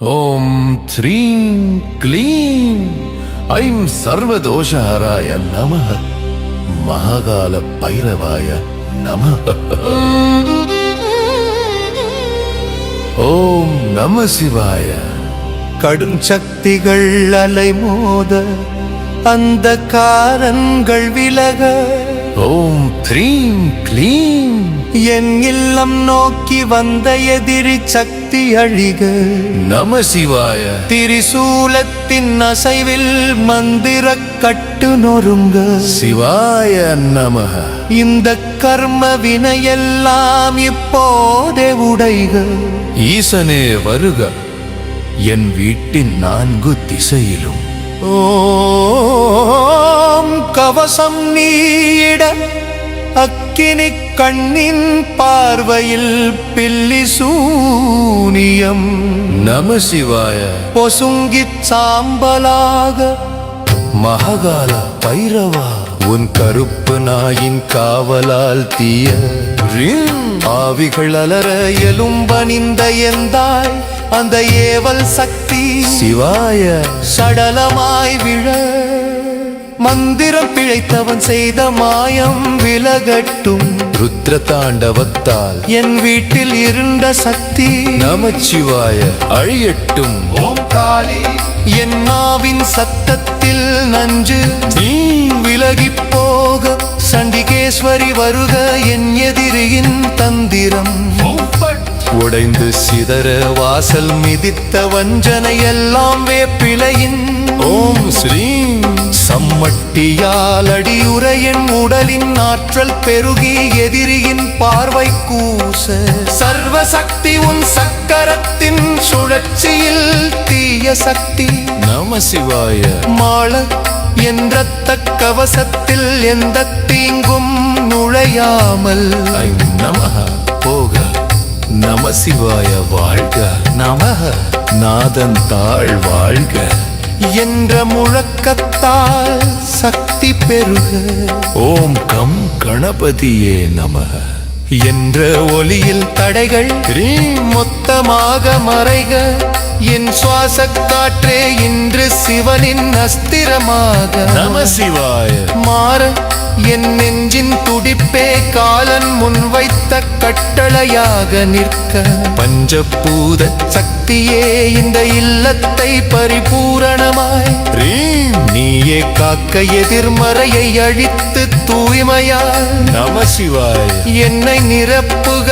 ஓம் ஸ்ரீம் க்ளீம் ஐம் சர்வதோஷஹராய நம மகாகால பைரவாய நம ஓம் நம சிவாய. கடும் சக்திகள் அலைமோத அந்த காரன்கள் விலக. ஓம் க்ரீம் க்ளீம். என் இல்லம் நோக்கி வந்த எதிரி சக்தி அழிக. நம சிவாய. திரிசூலத்தின் அசைவில் மந்திர கட்டு நொறுங்க. சிவாய நமக இந்த கர்ம வினையெல்லாம் இப்போதே உடைக. ஈசனே வருக. என் வீட்டின் நான்கு திசையிலும். ஓம் கவசம் நீட அக்கினி கண்ணின் பார்வையில் பில்லி சூனியம். நம சிவாய. பொசுங்கிச் சாம்பலாக. மகாகால பைரவா. உன் கருப்பு நாயின் காவலால் தீய. ஆவிகள் அலற எலும்பணிந்த எந்தாய். அந்த ஏவல் சக்தி சிவாய. சடலமாய் விழ. மந்திரம் பிழைத்தவன் செய்த மாயம் விலகட்டும். ருத்ர தாண்டவத்தால் என் வீட்டில் இருந்த சக்தி நமச்சிவாய அழியட்டும். என் நாவின் சத்தத்தில் நஞ்சு நீ விலகிப் போக. சண்டிகேஸ்வரி வருக என் எதிரியின் தந்திரம். உடைந்து சிதற வாசல் மிதித்த வஞ்சனை எல்லாம் வேப்பிலையின். ஓம் ஸ்ரீம். சம்மட்டியால் அடியுரையின் உடலின் ஆற்றல் பெருகி எதிரியின் பார்வை கூச. சர்வசக்தி உன் சக்கரத்தின் சுழற்சியில் தீய சக்தி. நம சிவாய. மாள என்ற கவசத்தில் எந்த தீங்கும் நுழையாமல். நமஹ நம சிவாய வாழ்க நமக நாதன் தாழ் வாழ்க. என்ற முழக்கத்தால் சக்தி பெருக. ஓம் கம் கணபதியே நம. என்ற ஒலியில் தடைகள் மொத்தமாக மறைக. என் சுவாச காற்றே இன்று சிவனின் அஸ்திரமாக. நம சிவாய மாற என் நெஞ்சின் துடிப்பே காலன் முன்வைத்த கட்டளையாக நிற்க. பஞ்சபூத சக்தியே இந்த இல்லத்தை பரிபூரணமாய். நீயே காக்க எதிர்மறையை அழித்து தூய்மையாய். நம சிவாய என்னை நிரப்புக.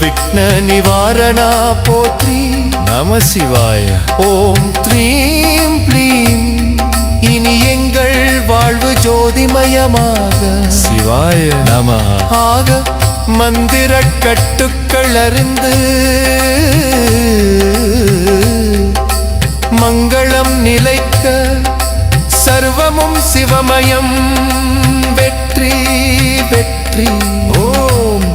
விக்ன நிவாரணா போற்றி நம சிவாய ஓம் த்ரீம் ப்ளீம் இனி எங்கள் வாழ்வு ஜோதிமயமாக சிவாய நம ஆக மந்திர கட்டுக்கள் அறிந்து மங்களம் நிலைக்க சர்வமும் சிவமயம் வெற்றி வெற்றி ஓம்